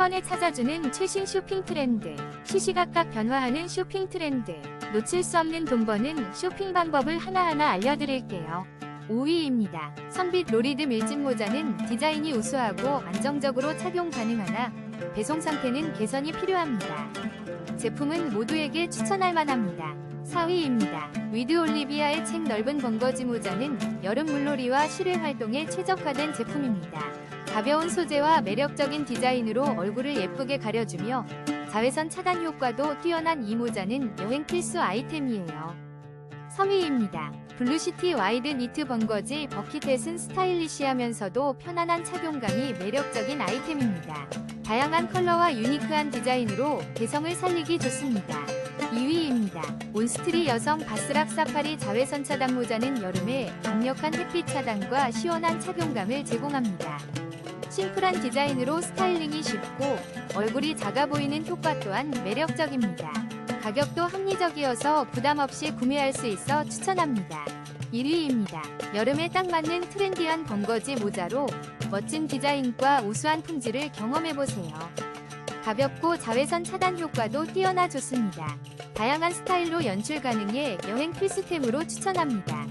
번에 찾아주는 최신 쇼핑 트렌드. 시시각각 변화하는 쇼핑 트렌드. 놓칠 수 없는 돈 버는 쇼핑 방법을 하나하나 알려드릴게요. 5위입니다. 선빛 로리드 밀짚 모자는 디자인이 우수하고 안정적으로 착용 가능하나 배송 상태는 개선이 필요합니다. 제품은 모두에게 추천할 만합니다. 4위입니다. 위드 올리비아의 책 넓은 번거지 모자는 여름 물놀이와 실외 활동에 최적화된 제품입니다. 가벼운 소재와 매력적인 디자인으로 얼굴을 예쁘게 가려주며 자외선 차단 효과도 뛰어난 이 모자는 여행 필수 아이템이에요. 3위입니다. 블루시티 와이드 니트 번거지 버킷햇은 스타일리시하면서도 편안한 착용감이 매력적인 아이템입니다. 다양한 컬러와 유니크한 디자인으로 개성을 살리기 좋습니다. 2위입니다. 온스트리 여성 바스락 사파리 자외선 차단 모자는 여름에 강력한 햇빛 차단과 시원한 착용감을 제공합니다. 심플한 디자인으로 스타일링이 쉽고 얼굴이 작아 보이는 효과 또한 매력적입니다. 가격도 합리적이어서 부담 없이 구매할 수 있어 추천합니다. 1위입니다. 여름에 딱 맞는 트렌디한 번거지 모자로 멋진 디자인과 우수한 품질을 경험해보세요. 가볍고 자외선 차단 효과도 뛰어나 좋습니다. 다양한 스타일로 연출 가능해 여행 필수템으로 추천합니다.